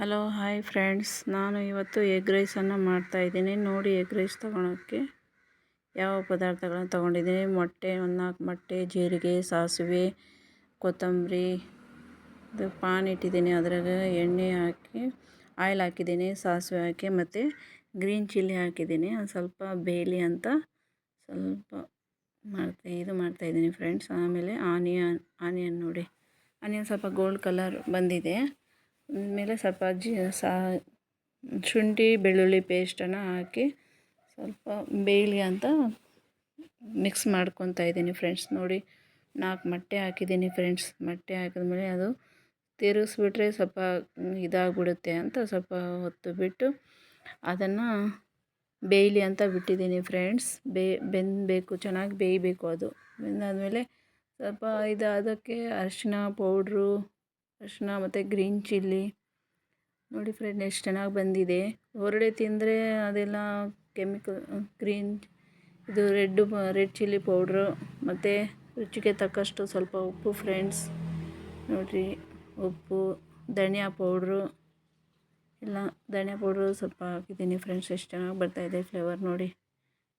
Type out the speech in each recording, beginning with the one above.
Hello, hi friends. ನಾನು ಇವತ್ತು egg ರೈಸನ್ನು ಮಾಡ್ತಾಯಿದ್ದೀನಿ ನೋಡಿ ಎಗ್ ರೈಸ್ ತೊಗೊಳೋಕ್ಕೆ ಯಾವ ಪದಾರ್ಥಗಳನ್ನು ತೊಗೊಂಡಿದ್ದೀನಿ. ಮೊಟ್ಟೆ ಒಂದು ನಾಲ್ಕು ಮೊಟ್ಟೆ, ಜೀರಿಗೆ, ಸಾಸಿವೆ, ಕೊತ್ತಂಬರಿ, ಇದು ಪಾನ್ ಇಟ್ಟಿದ್ದೀನಿ. ಅದ್ರಾಗ ಎಣ್ಣೆ ಹಾಕಿ, ಆಯಿಲ್ ಹಾಕಿದ್ದೀನಿ, ಸಾಸಿವೆ ಹಾಕಿ, ಮತ್ತು ಗ್ರೀನ್ ಚಿಲ್ಲಿ ಹಾಕಿದ್ದೀನಿ. ಒಂದು ಸ್ವಲ್ಪ ಬೇಲಿ ಅಂತ ಸ್ವಲ್ಪ ಮಾಡ್ತಾ, ಇದು ಮಾಡ್ತಾಯಿದ್ದೀನಿ ಫ್ರೆಂಡ್ಸ್. ಆಮೇಲೆ ಆನಿಯನ್ ಆನಿಯನ್ ನೋಡಿ. ಆನಿಯನ್ ಸ್ವಲ್ಪ ಗೋಲ್ಡ್ ಕಲರ್ ಬಂದಿದೆ. ಆಮೇಲೆ ಸ್ವಲ್ಪ ಜಿ ಸಾ ಶುಂಠಿ, ಬೆಳ್ಳುಳ್ಳಿ ಪೇಸ್ಟನ್ನು ಹಾಕಿ ಸ್ವಲ್ಪ ಬೇಯಲಿ ಅಂತ ಮಿಕ್ಸ್ ಮಾಡ್ಕೊತಾ ಇದ್ದೀನಿ ಫ್ರೆಂಡ್ಸ್ ನೋಡಿ, ನಾಲ್ಕು ಮೊಟ್ಟೆ ಹಾಕಿದ್ದೀನಿ ಫ್ರೆಂಡ್ಸ್ ಮೊಟ್ಟೆ ಹಾಕಿದ್ಮೇಲೆ ಅದು ತಿರುಗಿಸ್ಬಿಟ್ರೆ ಸ್ವಲ್ಪ ಇದಾಗ್ಬಿಡುತ್ತೆ ಅಂತ ಸ್ವಲ್ಪ ಹೊತ್ತು ಬಿಟ್ಟು ಅದನ್ನು ಬೇಯಲಿ ಅಂತ ಬಿಟ್ಟಿದ್ದೀನಿ ಫ್ರೆಂಡ್ಸ್ ಬೇ ಬೆಂದಬೇಕು, ಚೆನ್ನಾಗಿ ಬೇಯಬೇಕು ಅದು. ಬೆಂದಾದಮೇಲೆ ಸ್ವಲ್ಪ ಇದು ಅದಕ್ಕೆ ಅರಿಶಿನ ಪೌಡ್ರು ಅರಿಶಿನ ಮತ್ತು ಗ್ರೀನ್ ಚಿಲ್ಲಿ ನೋಡಿ ಫ್ರೆಂಡ್ ಎಷ್ಟು ಚೆನ್ನಾಗಿ ಬಂದಿದೆ. ಹೊರಡೆ ತಿಂದರೆ ಅದೆಲ್ಲ ಕೆಮಿಕಲ್ ಗ್ರೀನ್ ಇದು ರೆಡ್ಡು ರೆಡ್ ಚಿಲ್ಲಿ ಪೌಡ್ರು ಮತ್ತು ರುಚಿಗೆ ತಕ್ಕಷ್ಟು ಸ್ವಲ್ಪ ಉಪ್ಪು ಫ್ರೆಂಡ್ಸ್ ನೋಡಿರಿ, ಉಪ್ಪು, ಧನಿಯಾ ಪೌಡ್ರು ಎಲ್ಲ ಧನಿಯಾ ಪೌಡ್ರು ಸ್ವಲ್ಪ ಹಾಕಿದ್ದೀನಿ ಫ್ರೆಂಡ್ಸ್ ಎಷ್ಟು ಚೆನ್ನಾಗಿ ಬರ್ತಾಯಿದೆ ಫ್ಲೇವರ್ ನೋಡಿ.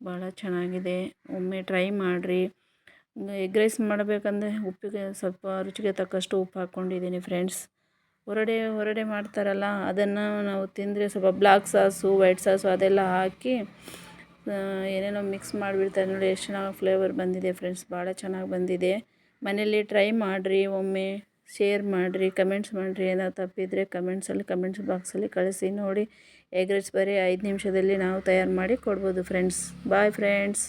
ಭಾಳ ಚೆನ್ನಾಗಿದೆ. ಒಮ್ಮೆ ಟ್ರೈ ಮಾಡಿರಿ. ಎಗ್ ರೈಸ್ ಮಾಡಬೇಕಂದ್ರೆ ಉಪ್ಪಿಗೆ ಸ್ವಲ್ಪ ರುಚಿಗೆ ತಕ್ಕಷ್ಟು ಉಪ್ಪು ಹಾಕ್ಕೊಂಡಿದ್ದೀನಿ ಫ್ರೆಂಡ್ಸ್ ಹೊರಡೆ ಹೊರಡೆ ಮಾಡ್ತಾರಲ್ಲ, ಅದನ್ನು ನಾವು ತಿಂದರೆ ಸ್ವಲ್ಪ ಬ್ಲಾಕ್ ಸಾಸು ವೈಟ್ ಸಾಸು ಅದೆಲ್ಲ ಹಾಕಿ ಏನೇನೋ ಮಿಕ್ಸ್ ಮಾಡಿಬಿಡ್ತಾರೆ ನೋಡಿ, ಎಷ್ಟು ಚೆನ್ನಾಗಿ ಫ್ಲೇವರ್ ಬಂದಿದೆ ಫ್ರೆಂಡ್ಸ್ ಭಾಳ ಚೆನ್ನಾಗಿ ಬಂದಿದೆ. ಮನೇಲಿ ಟ್ರೈ ಮಾಡಿರಿ, ಒಮ್ಮೆ ಶೇರ್ ಮಾಡಿರಿ ಕಮೆಂಟ್ಸ್ ಮಾಡಿರಿ. ಏನಾದ್ರು ತಪ್ಪಿದರೆ ಕಮೆಂಟ್ಸಲ್ಲಿ ಕಮೆಂಟ್ಸ್ ಬಾಕ್ಸಲ್ಲಿ ಕಳಿಸಿ ನೋಡಿ. ಎಗ್ ರೈಸ್ ಬರೀ ಐದು ನಿಮಿಷದಲ್ಲಿ ನಾವು ತಯಾರು ಮಾಡಿ ಕೊಡ್ಬೋದು ಫ್ರೆಂಡ್ಸ್ ಬಾಯ್ ಫ್ರೆಂಡ್ಸ್